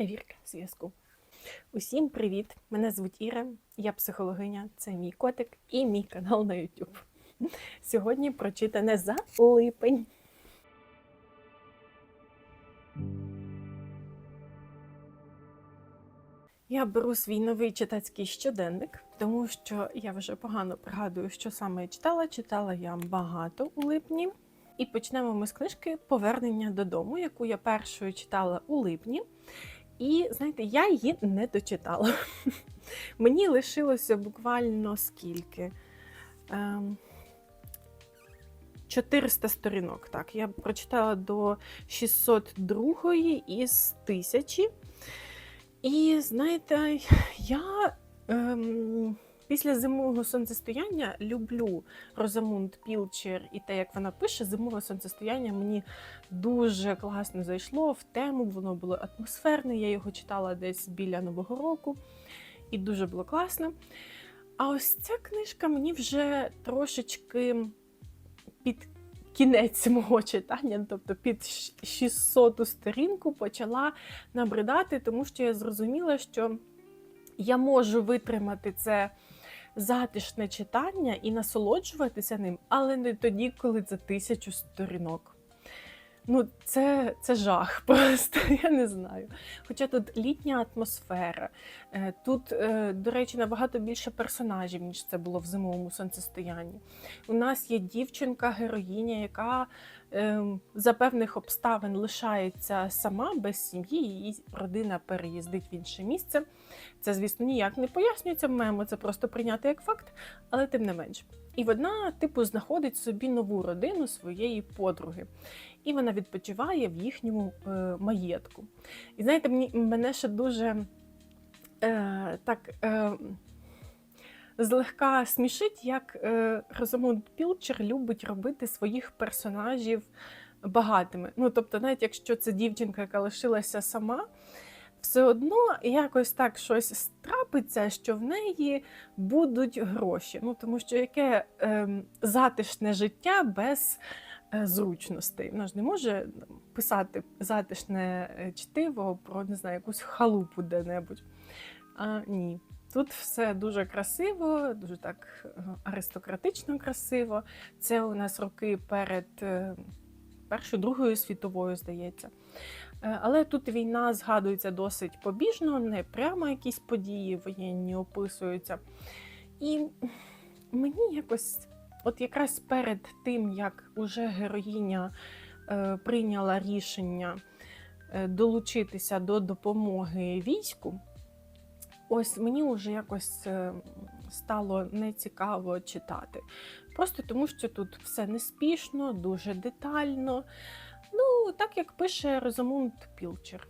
Перевірка зв'язку. Усім привіт! Мене звуть Іра, я психологиня, це мій котик і мій канал на YouTube. Сьогодні прочитане за липень. Я беру свій новий читацький щоденник, тому що я вже погано пригадую, що саме я читала. Читала я багато у липні. І почнемо ми з книжки Повернення додому, яку я першою читала у липні. І знаєте, я її не дочитала. Мені лишилося буквально скільки? Ем, 400 сторінок. Так, я прочитала до 602 із 1000. І знаєте, я ем, після зимового сонцестояння люблю Розамунд Пілчер і те, як вона пише, зимове сонцестояння мені дуже класно зайшло в тему, воно було атмосферне. Я його читала десь біля Нового року, і дуже було класно. А ось ця книжка мені вже трошечки під кінець мого читання, тобто під 600 сторінку, почала набридати, тому що я зрозуміла, що я можу витримати це затишне читання і насолоджуватися ним, але не тоді, коли це тисячу сторінок. Ну, це, це жах просто, я не знаю. Хоча тут літня атмосфера, е, тут, е, до речі, набагато більше персонажів, ніж це було в зимовому сонцестоянні. У нас є дівчинка-героїня, яка е, за певних обставин лишається сама без сім'ї, її родина переїздить в інше місце. Це, звісно, ніяк не пояснюється в мему, це просто прийняти як факт, але тим не менш. І вона, типу, знаходить собі нову родину своєї подруги. І вона відпочиває в їхньому е, маєтку. І знаєте, мені, мене ще дуже е, так е, злегка смішить, як е, Розамунд Пілчер любить робити своїх персонажів багатими. Ну, тобто, навіть якщо це дівчинка, яка лишилася сама, все одно якось так щось страпиться, що в неї будуть гроші. Ну, тому що яке е, затишне життя без зручностей. Вона ж не може писати затишне е, чтиво про не знаю, якусь халупу де-небудь. А, Ні. Тут все дуже красиво, дуже так е, аристократично красиво. Це у нас роки перед е, Першою Другою світовою, здається. Е, Але тут війна згадується досить побіжно, не прямо якісь події воєнні описуються. І мені якось, от якраз перед тим, як уже героїня е, прийняла рішення е, долучитися до допомоги війську, ось мені вже якось е, стало нецікаво читати. Просто тому, що тут все неспішно, дуже детально. Ну, так як пише Розамунд Пілчер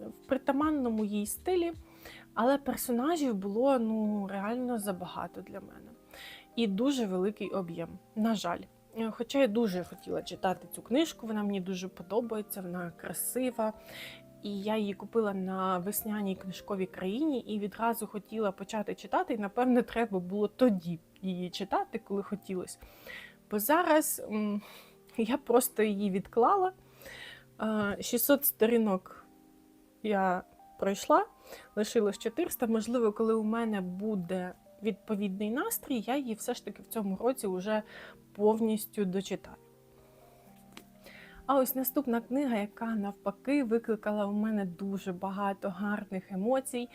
в притаманному їй стилі, але персонажів було ну, реально забагато для мене. І дуже великий об'єм. На жаль. Е, Хоча я дуже хотіла читати цю книжку, вона мені дуже подобається, вона красива. І я її купила на весняній книжковій країні і відразу хотіла почати читати. І, напевне, треба було тоді її читати, коли хотілося. Бо зараз я просто її відклала. Е, 600 сторінок я пройшла, лишилось 400. Можливо, коли у мене буде відповідний настрій, я її все ж таки в цьому році вже повністю дочитаю. А ось наступна книга, яка навпаки викликала у мене дуже багато гарних емоцій,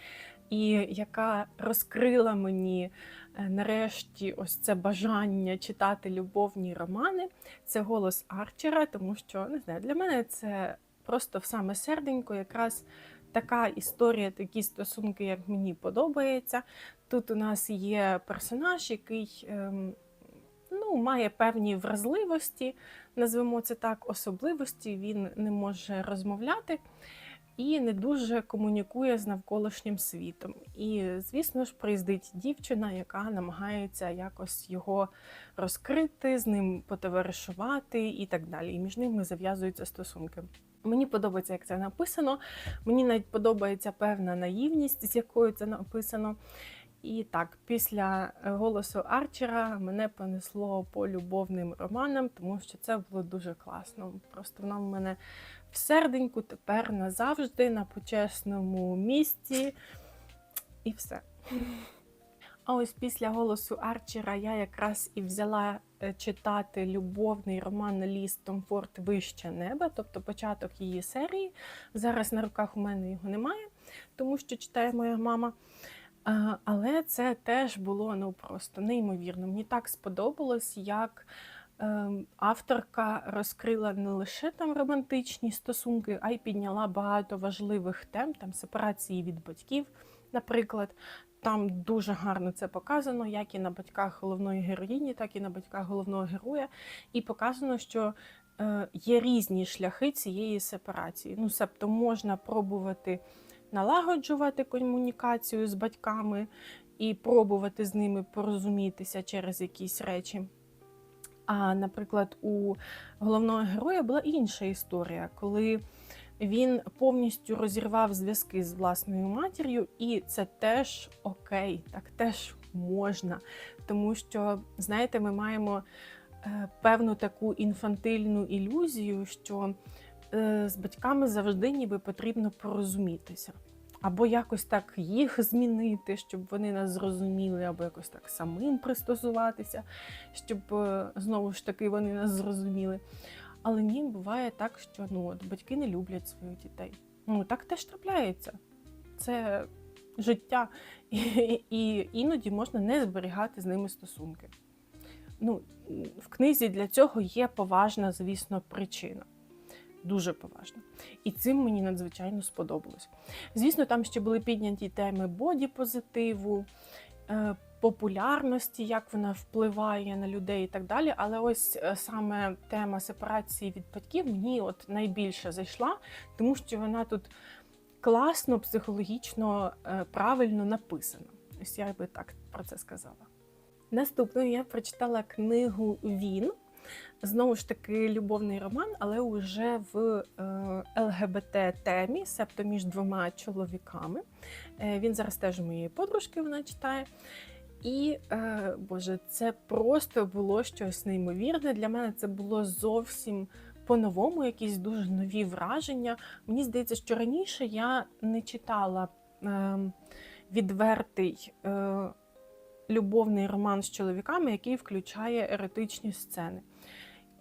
і яка розкрила мені е, нарешті ось це бажання читати любовні романи. Це голос Арчера, тому що не знаю, для мене це просто в саме серденько, якраз така історія, такі стосунки, як мені подобається. Тут у нас є персонаж, який ем, ну, має певні вразливості, назвемо це так, особливості. Він не може розмовляти і не дуже комунікує з навколишнім світом. І, звісно ж, приїздить дівчина, яка намагається якось його розкрити, з ним потоваришувати і так далі. І між ними зав'язуються стосунки. Мені подобається, як це написано. Мені навіть подобається певна наївність, з якою це написано. І так, після е, голосу Арчера мене понесло по любовним романам, тому що це було дуже класно. Просто воно в мене в серденьку тепер назавжди на почесному місці. І все. А ось після голосу Арчера я якраз і взяла е, читати любовний роман Ліс Томфорт Вище неба, тобто початок її серії. Зараз на руках у мене його немає, тому що читає моя мама. А, Але це теж було ну просто неймовірно. Мені так сподобалось, як е, авторка розкрила не лише там романтичні стосунки, а й підняла багато важливих тем, там сепарації від батьків, наприклад. Там дуже гарно це показано, як і на батьках головної героїні, так і на батьках головного героя. І показано, що е, є різні шляхи цієї сепарації. Ну, себто можна пробувати налагоджувати комунікацію з батьками і пробувати з ними порозумітися через якісь речі. А, наприклад, у головного героя була інша історія, коли він повністю розірвав зв'язки з власною матір'ю, і це теж окей, так теж можна. Тому що, знаєте, ми маємо е, певну таку інфантильну ілюзію, що з батьками завжди ніби потрібно порозумітися. Або якось так їх змінити, щоб вони нас зрозуміли, або якось так самим пристосуватися, щоб е, знову ж таки вони нас зрозуміли. Але ні, буває так, що ну, от, батьки не люблять своїх дітей. Ну, так теж трапляється. Це життя, і, і іноді можна не зберігати з ними стосунки. Ну, В книзі для цього є поважна, звісно, причина. Дуже поважно. І цим мені надзвичайно сподобалось. Звісно, там ще були підняті теми боді-позитиву, е, популярності, як вона впливає на людей і так далі. Але ось е, саме тема сепарації від батьків мені от найбільше зайшла, тому що вона тут класно, психологічно е, правильно написана. Ось я би так про це сказала. Наступною я прочитала книгу Він. Знову ж таки, любовний роман, але вже в е, ЛГБТ-темі, себто між двома чоловіками. Е, він зараз теж моєї подружки вона читає. І, е, Боже, це просто було щось неймовірне. Для мене це було зовсім по-новому, якісь дуже нові враження. Мені здається, що раніше я не читала е, відвертий любовний роман з чоловіками, який включає еретичні сцени.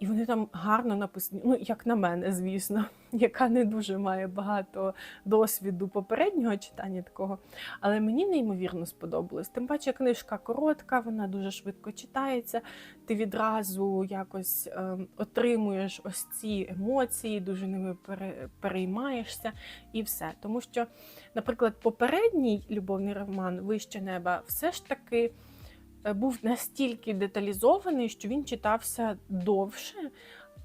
І вони там гарно написані, ну, як на мене, звісно, яка не дуже має багато досвіду попереднього читання такого. Але мені неймовірно сподобалось. Тим паче, книжка коротка, вона дуже швидко читається. Ти відразу якось е, отримуєш ось ці емоції, дуже ними пере, переймаєшся і все. Тому що, наприклад, попередній любовний роман Вище неба все ж таки. Е, був настільки деталізований, що він читався довше.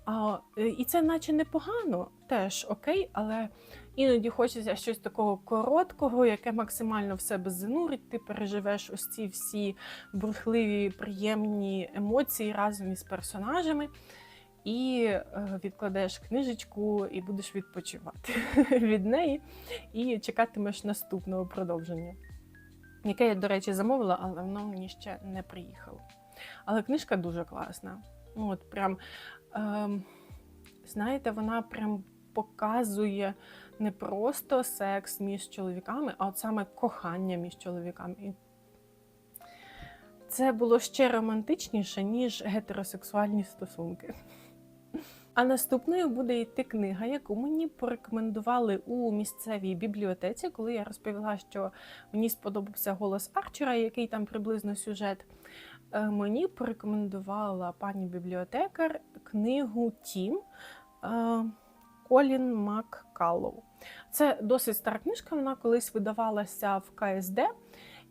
А, е, І це наче непогано, теж окей, але іноді хочеться щось такого короткого, яке максимально в себе занурить. Ти переживеш ось ці всі бурхливі, приємні емоції разом із персонажами. І е, відкладеш книжечку і будеш відпочивати від неї, і чекатимеш наступного продовження яке я, до речі, замовила, але воно мені ще не приїхало. Але книжка дуже класна. Ну, от прям, е, знаєте, вона прям показує не просто секс між чоловіками, а от саме кохання між чоловіками. Це було ще романтичніше, ніж гетеросексуальні стосунки. А наступною буде йти книга, яку мені порекомендували у місцевій бібліотеці, коли я розповіла, що мені сподобався голос Арчера, який там приблизно сюжет. Е, мені порекомендувала пані бібліотекар книгу Тім е, Колін Маккаллоу. Це досить стара книжка, вона колись видавалася в КСД.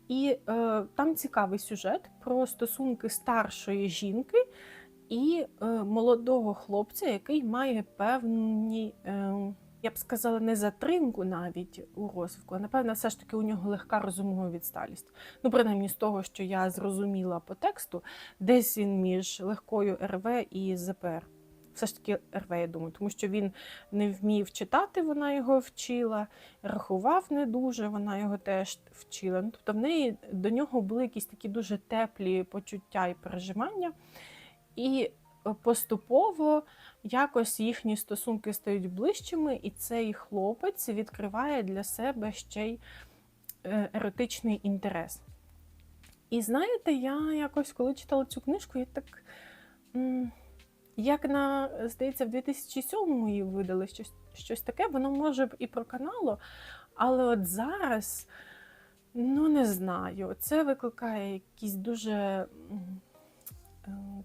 І е, там цікавий сюжет про стосунки старшої жінки і е, молодого хлопця, який має певні, е, я б сказала, не затримку навіть у розвитку, а напевно, все ж таки у нього легка розумова відсталість. Ну, принаймні з того, що я зрозуміла по тексту, десь він між легкою РВ і ЗПР. все ж таки рве, я думаю, тому що він не вмів читати, вона його вчила, рахував не дуже, вона його теж вчила. Ну, тобто в неї до нього були якісь такі дуже теплі почуття і переживання. І е, поступово якось їхні стосунки стають ближчими, і цей хлопець відкриває для себе ще й е, еротичний інтерес. І знаєте, я якось, коли читала цю книжку, я так. Як на, здається, в 2007-му її видали щось, щось таке, воно може б і проканало, але от зараз, ну не знаю, це викликає якісь дуже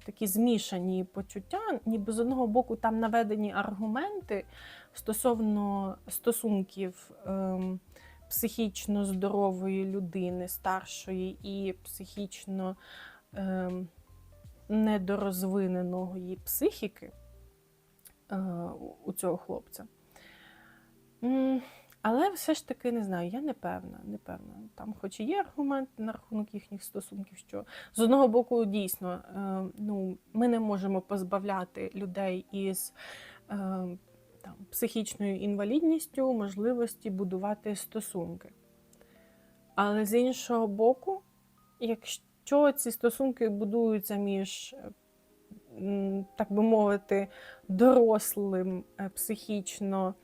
такі змішані почуття. Ніби з одного боку там наведені аргументи стосовно стосунків ем, психічно здорової людини, старшої і психічно ем, недорозвиненої психіки е, у цього хлопця. Але все ж таки не знаю, я не певна, не певна. Там, хоч і є аргументи на рахунок їхніх стосунків, що з одного боку, дійсно, е, ну, ми не можемо позбавляти людей із е, там, психічною інвалідністю можливості будувати стосунки. Але з іншого боку, якщо ці стосунки будуються між, е, так би мовити, дорослим психічно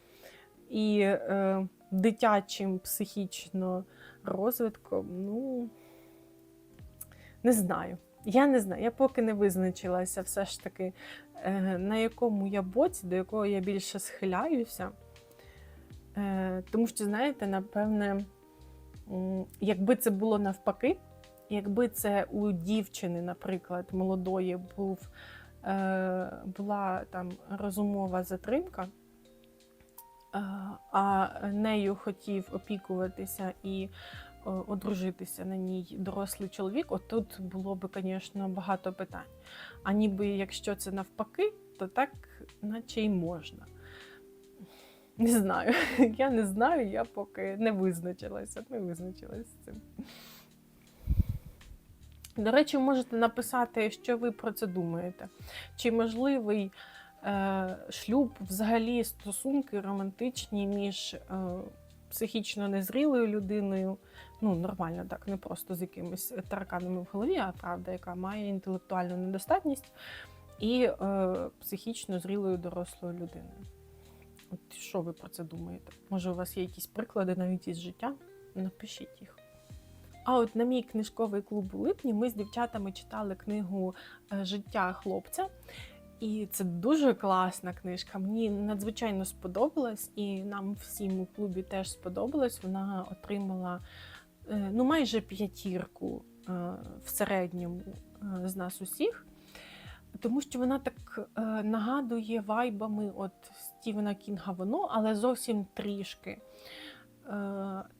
і е, дитячим психічно розвитком, ну не знаю. Я не знаю, я поки не визначилася все ж таки, е, на якому я боці, до якого я більше схиляюся. Е, Тому що, знаєте, напевне, якби це було навпаки, якби це у дівчини, наприклад, молодої був, е, була там розумова затримка, а нею хотів опікуватися і е, одружитися на ній дорослий чоловік, от тут було б, звісно, багато питань. А ніби якщо це навпаки, то так, наче й можна. Не знаю. Я не знаю, я поки не визначилася, не визначилася з цим. До речі, можете написати, що ви про це думаєте. Чи можливий е, шлюб, взагалі стосунки романтичні між е, психічно незрілою людиною, ну нормально, так, не просто з якимись тараканами в голові, а правда, яка має інтелектуальну недостатність, і е, психічно зрілою дорослою людиною. От що ви про це думаєте? Може, у вас є якісь приклади навіть із життя? Напишіть їх. А от на мій книжковий клуб у липні ми з дівчатами читали книгу е, Життя хлопця. І це дуже класна книжка. Мені надзвичайно сподобалась, і нам всім у клубі теж сподобалось. Вона отримала е, ну, майже п'ятірку е, в середньому е, з нас усіх. Тому що вона так нагадує вайбами от Стівена Кінга воно, але зовсім трішки.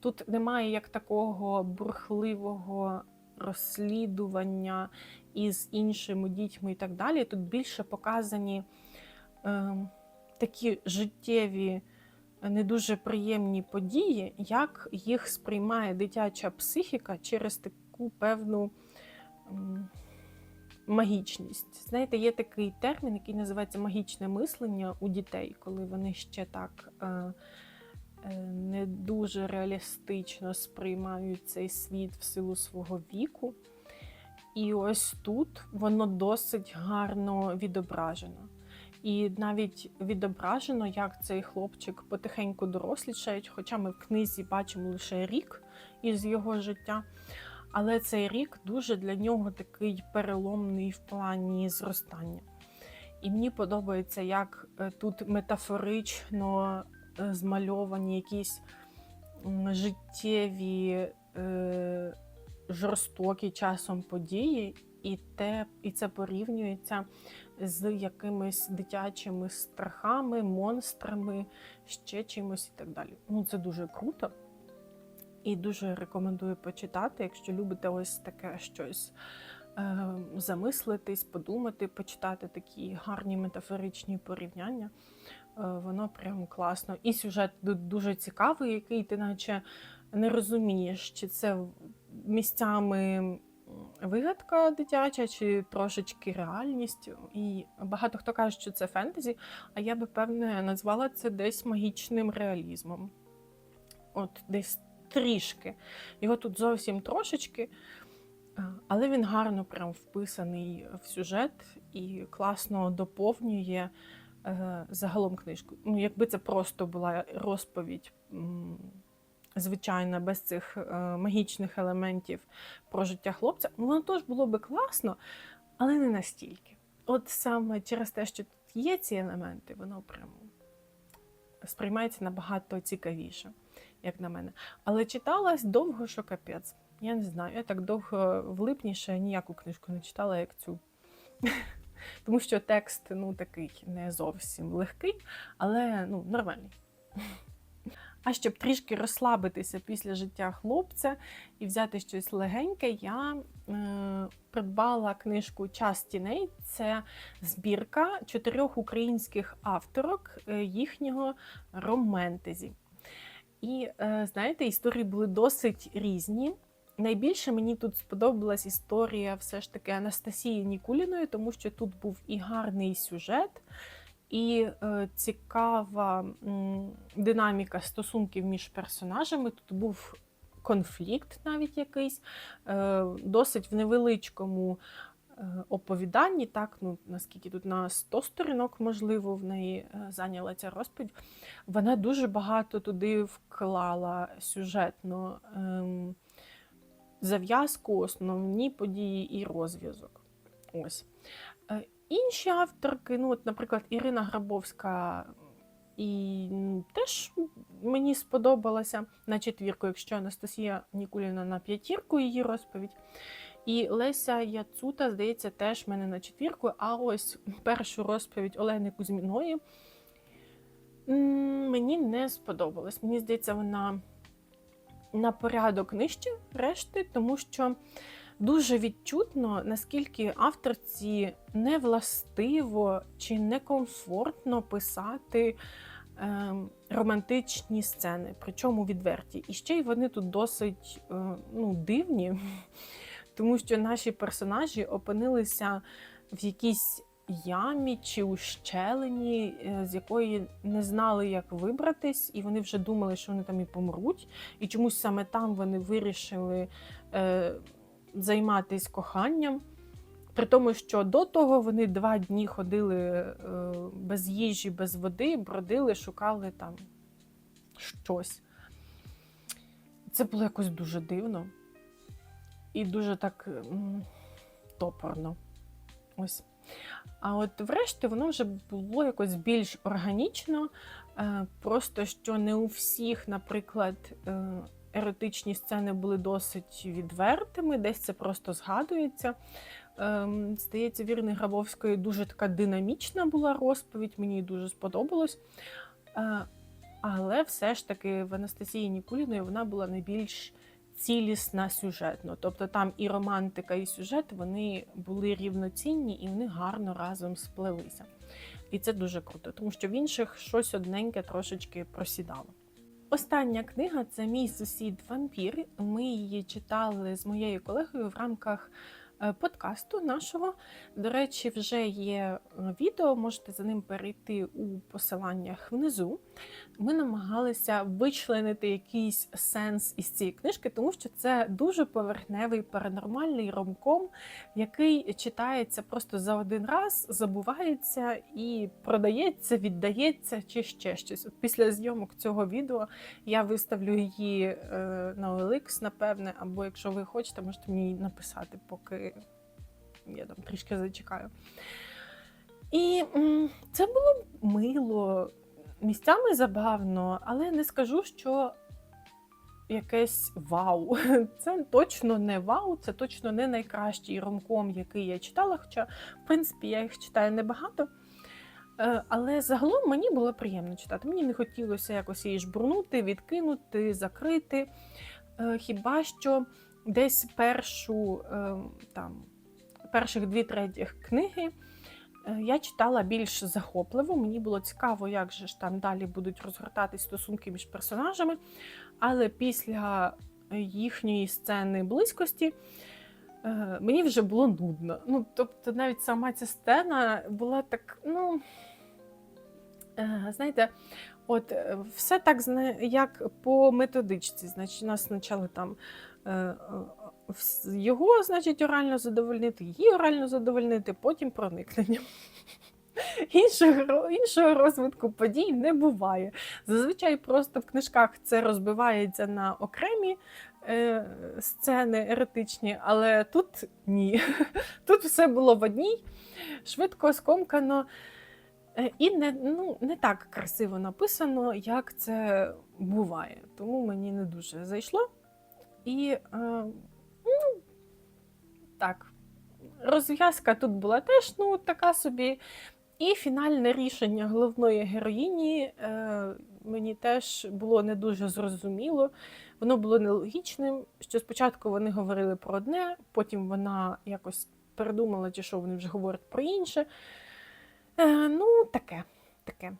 Тут немає як такого бурхливого розслідування із іншими дітьми і так далі. Тут більше показані е, такі життєві, не дуже приємні події, як їх сприймає дитяча психіка через таку певну. м, Магічність. Знаєте, є такий термін, який називається магічне мислення у дітей, коли вони ще так е, е, не дуже реалістично сприймають цей світ в силу свого віку. І ось тут воно досить гарно відображено. І навіть відображено, як цей хлопчик потихеньку дорослішає, хоча ми в книзі бачимо лише рік із його життя. Але цей рік дуже для нього такий переломний в плані зростання. І мені подобається, як е, тут метафорично е, змальовані якісь життєві, е, жорстокі часом події, і, те, і це порівнюється з якимись дитячими страхами, монстрами, ще чимось і так далі. Ну, це дуже круто. І дуже рекомендую почитати, якщо любите ось таке щось е, замислитись, подумати, почитати такі гарні метафоричні порівняння. Е, воно прям класно. І сюжет дуже цікавий, який ти наче не розумієш, чи це місцями вигадка дитяча чи трошечки реальність. І багато хто каже, що це фентезі, а я би певне назвала це десь магічним реалізмом. От десь трішки. Його тут зовсім трошечки, але він гарно прям вписаний в сюжет і класно доповнює е, загалом книжку. Ну, якби це просто була розповідь. Звичайна, без цих е, магічних елементів про життя хлопця, ну воно теж було би класно, але не настільки. От саме через те, що тут є ці елементи, воно прямо сприймається набагато цікавіше, як на мене. Але читалась довго, що капець. Я не знаю, я так довго в липні ще ніяку книжку не читала, як цю. Тому що текст ну, такий не зовсім легкий, але ну, нормальний. А щоб трішки розслабитися після життя хлопця і взяти щось легеньке, я е, придбала книжку Час тіней. Це збірка чотирьох українських авторок е, їхнього романтезі. І е, знаєте, історії були досить різні. Найбільше мені тут сподобалась історія все ж таки Анастасії Нікуліної, тому що тут був і гарний сюжет, і е, цікава динаміка стосунків між персонажами. Тут був конфлікт навіть якийсь, е, досить в невеличкому е, оповіданні, так, ну, наскільки тут на 100 сторінок, можливо, в неї зайняла ця розповідь. Вона дуже багато туди вклала сюжетно. ем, зав'язку, основні події і розв'язок. Ось. Інші авторки, ну, от, наприклад, Ірина Грабовська і теж мені сподобалася на четвірку, якщо Анастасія Нікуліна на п'ятірку її розповідь. І Леся Яцута, здається, теж мене на четвірку. А ось першу розповідь Олени Кузьміної мені не сподобалась. Мені здається, вона на порядок нижче решти, тому що дуже відчутно, наскільки авторці не властиво чи некомфортно писати е, романтичні сцени, причому відверті. І ще й вони тут досить е, ну, дивні, тому що наші персонажі опинилися в якійсь ямі чи ущелині, е, з якої не знали, як вибратись, і вони вже думали, що вони там і помруть. І чомусь саме там вони вирішили е, займатися коханням. При тому, що до того вони два дні ходили е, без їжі, без води, бродили, шукали там щось. Це було якось дуже дивно і дуже так топорно. Ось. А от врешті воно вже було якось більш органічно, е, просто що не у всіх, наприклад, е, еротичні сцени були досить відвертими, десь це просто згадується. Ем, Здається, Вірни Грабовської дуже така динамічна була розповідь, мені дуже сподобалось. Е, Але все ж таки в Анастасії Нікуліної вона була найбільш цілісна сюжетно. Тобто там і романтика, і сюжет вони були рівноцінні і вони гарно разом сплелися. І це дуже круто, тому що в інших щось одненьке трошечки просідало. Остання книга це мій сусід вампір. Ми її читали з моєю колегою в рамках подкасту нашого. До речі, вже є е, відео, можете за ним перейти у посиланнях внизу. Ми намагалися вичленити якийсь сенс із цієї книжки, тому що це дуже поверхневий паранормальний ромком, який читається просто за один раз, забувається і продається, віддається чи ще щось. Після зйомок цього відео я виставлю її е, на OLX, напевне, або якщо ви хочете, можете мені написати, поки я там трішки зачекаю. І це було мило, місцями забавно, але не скажу, що якесь вау. Це точно не вау, це точно не найкращий ромком, який я читала. Хоча, в принципі, я їх читаю небагато. Е, Але загалом мені було приємно читати. Мені не хотілося якось її жбурнути, відкинути, закрити. Е, Хіба що десь першу е, там, перших дві третіх книги е, я читала більш захопливо. Мені було цікаво, як же ж там далі будуть розгортатись стосунки між персонажами. Але після їхньої сцени близькості е, мені вже було нудно. Ну, тобто, навіть сама ця сцена була так, ну. Знаєте, от е, все так як по методичці. Значить, нас спочатку там е, е, його, значить, орально задовольнити, її орально задовольнити, потім проникнення. Іншого, іншого розвитку подій не буває. Зазвичай просто в книжках це розбивається на окремі е, сцени еретичні, але тут ні. Тут все було в одній, швидко скомкано. Е, І не, ну, не так красиво написано, як це буває. Тому мені не дуже зайшло. І е, ну, так, розв'язка тут була теж ну, така собі. І фінальне рішення головної героїні е, мені теж було не дуже зрозуміло. Воно було нелогічним, що спочатку вони говорили про одне, потім вона якось передумала, чи що вони вже говорять про інше. Е, ну, таке, таке.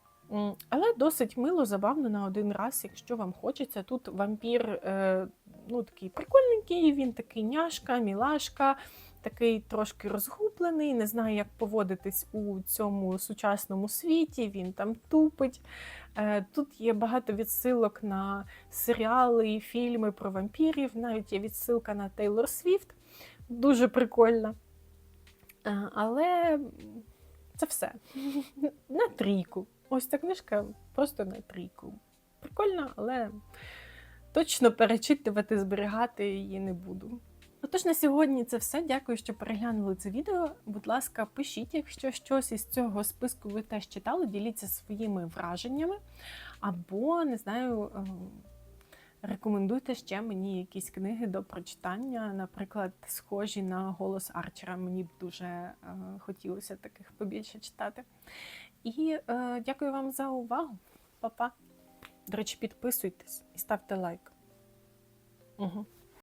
Але досить мило, забавно на один раз, якщо вам хочеться. Тут вампір е, ну, такий прикольненький, він такий няшка, мілашка, такий трошки розгублений, не знає, як поводитись у цьому сучасному світі. Він там тупить. Е, Тут є багато відсилок на серіали і фільми про вампірів. Навіть є відсилка на Тейлор Свіфт. Дуже прикольна. Е, Але це все. На трійку. Ось ця книжка просто на трійку. Прикольно, але точно перечитувати, зберігати її не буду. Отож, на сьогодні це все. Дякую, що переглянули це відео. Будь ласка, пишіть, якщо щось із цього списку ви теж читали, діліться своїми враженнями. Або, не знаю, е, рекомендуйте ще мені якісь книги до прочитання, наприклад, схожі на голос Арчера. Мені б дуже е, хотілося таких побільше читати. І е, дякую вам за увагу. Па-па. До речі, підписуйтесь і ставте лайк. Угу.